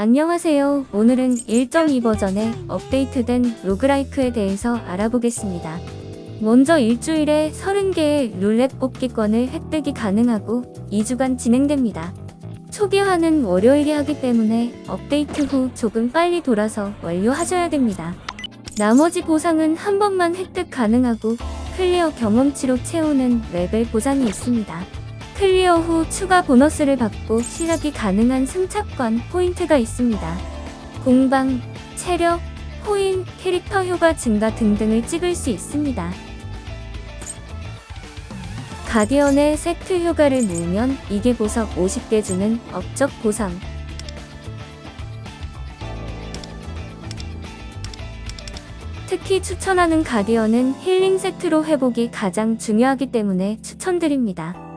안녕하세요. 오늘은 1.2 버전의 업데이트된 로그라이크에 대해서 알아보겠습니다. 먼저 일주일에 30개의 룰렛 뽑기권을 획득이 가능하고 2주간 진행됩니다. 초기화는 월요일에 하기 때문에 업데이트 후 조금 빨리 돌아서 완료하셔야 됩니다. 나머지 보상은 한 번만 획득 가능하고 클리어 경험치로 채우는 레벨 보상이 있습니다. 클리어 후 추가 보너스를 받고 시작이 가능한 승차권 포인트가 있습니다. 공방, 체력, 코인, 캐릭터 효과 증가 등등을 찍을 수 있습니다. 가디언의 세트 효과를 모으면 이게 보석 50개 주는 업적 보상. 특히 추천하는 가디언은 힐링 세트로 회복이 가장 중요하기 때문에 추천드립니다.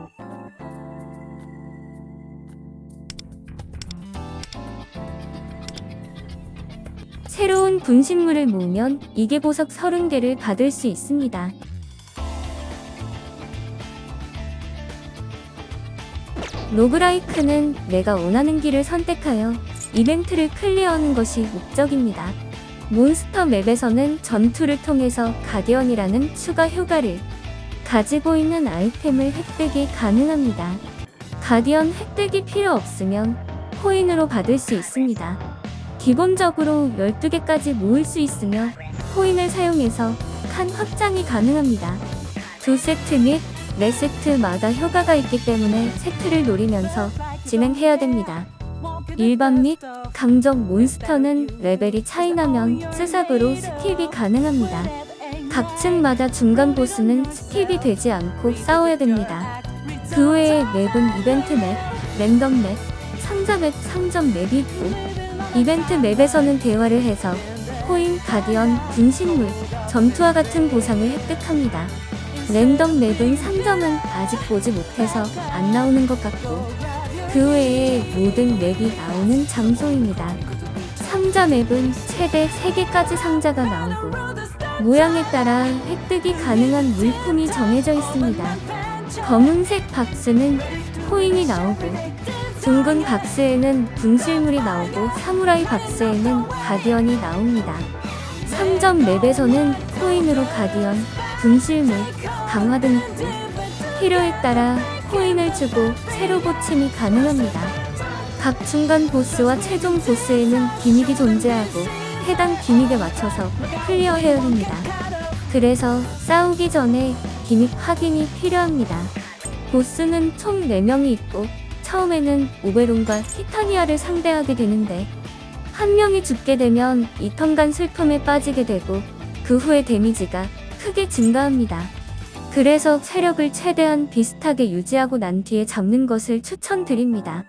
새로운 분신물을 모으면 이게 보석 30개를 받을 수 있습니다. 로그라이크는 내가 원하는 길을 선택하여 이벤트를 클리어하는 것이 목적입니다. 몬스터 맵에서는 전투를 통해서 가디언이라는 추가 효과를 가지고 있는 아이템을 획득이 가능합니다. 가디언 획득이 필요 없으면 코인으로 받을 수 있습니다. 기본적으로 12개까지 모을 수 있으며 코인을 사용해서 칸 확장이 가능합니다. 두 세트 및 네 세트마다 효과가 있기 때문에 세트를 노리면서 진행해야 됩니다. 일반 및 강적 몬스터는 레벨이 차이나면 스삭으로 스킵이 가능합니다. 각 층마다 중간 보스는 스킵이 되지 않고 싸워야 됩니다. 그 외에 맵은 이벤트 맵, 랜덤 맵, 상자 맵, 상점 맵이 있고 이벤트 맵에서는 대화를 해서 코인, 가디언, 분신물, 전투와 같은 보상을 획득합니다. 랜덤 맵은 상점은 아직 보지 못해서 안 나오는 것 같고 그 외에 모든 맵이 나오는 장소입니다. 상자 맵은 최대 3개까지 상자가 나오고 모양에 따라 획득이 가능한 물품이 정해져 있습니다. 검은색 박스는 코인이 나오고 둥근 박스에는 분실물이 나오고 사무라이 박스에는 가디언이 나옵니다. 상점 맵에서는 코인으로 가디언, 분실물, 강화 등 있고 필요에 따라 코인을 주고 새로 고침이 가능합니다. 각 중간 보스와 최종 보스에는 기믹이 존재하고 해당 기믹에 맞춰서 클리어해야 합니다. 그래서 싸우기 전에 기믹 확인이 필요합니다. 보스는 총 4명이 있고 처음에는 오베론과 티타니아를 상대하게 되는데 한 명이 죽게 되면 2턴간 슬픔에 빠지게 되고 그 후에 데미지가 크게 증가합니다. 그래서 체력을 최대한 비슷하게 유지하고 난 뒤에 잡는 것을 추천드립니다.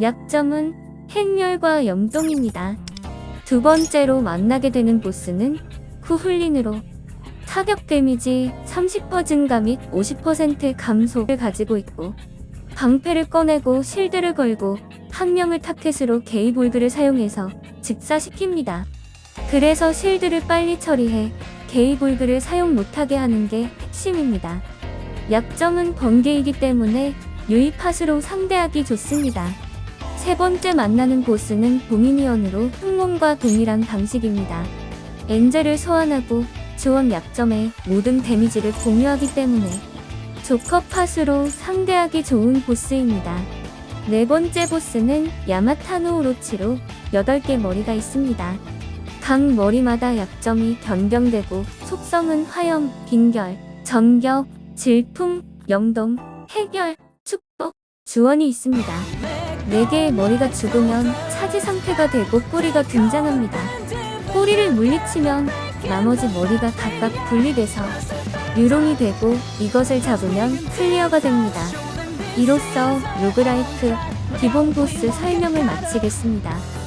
약점은 행렬과 염동입니다. 두 번째로 만나게 되는 보스는 쿠훌린으로 타격 데미지 30% 증가 및 50% 감소를 가지고 있고 방패를 꺼내고 실드를 걸고 한 명을 타켓으로 게이볼드를 사용해서 직사시킵니다. 그래서 실드를 빨리 처리해 게이볼드를 사용 못하게 하는 게 핵심입니다. 약점은 번개이기 때문에 유이팟으로 상대하기 좋습니다. 세 번째 만나는 보스는 도미니언으로 흑몬과 동일한 방식입니다. 엔젤을 소환하고 지원 약점에 모든 데미지를 공유하기 때문에 조커 팟으로 상대하기 좋은 보스입니다. 네 번째 보스는 야마타노 오로치로 8개 머리가 있습니다. 각 머리마다 약점이 변경되고 속성은 화염, 빈결, 전격, 질풍, 영동, 해결, 축복, 주원이 있습니다. 4개의 머리가 죽으면 차지 상태가 되고 꼬리가 등장합니다. 꼬리를 물리치면 나머지 머리가 각각 분리돼서 유롱이 되고 이것을 잡으면 클리어가 됩니다. 이로써 로그라이크 기본 보스 설명을 마치겠습니다.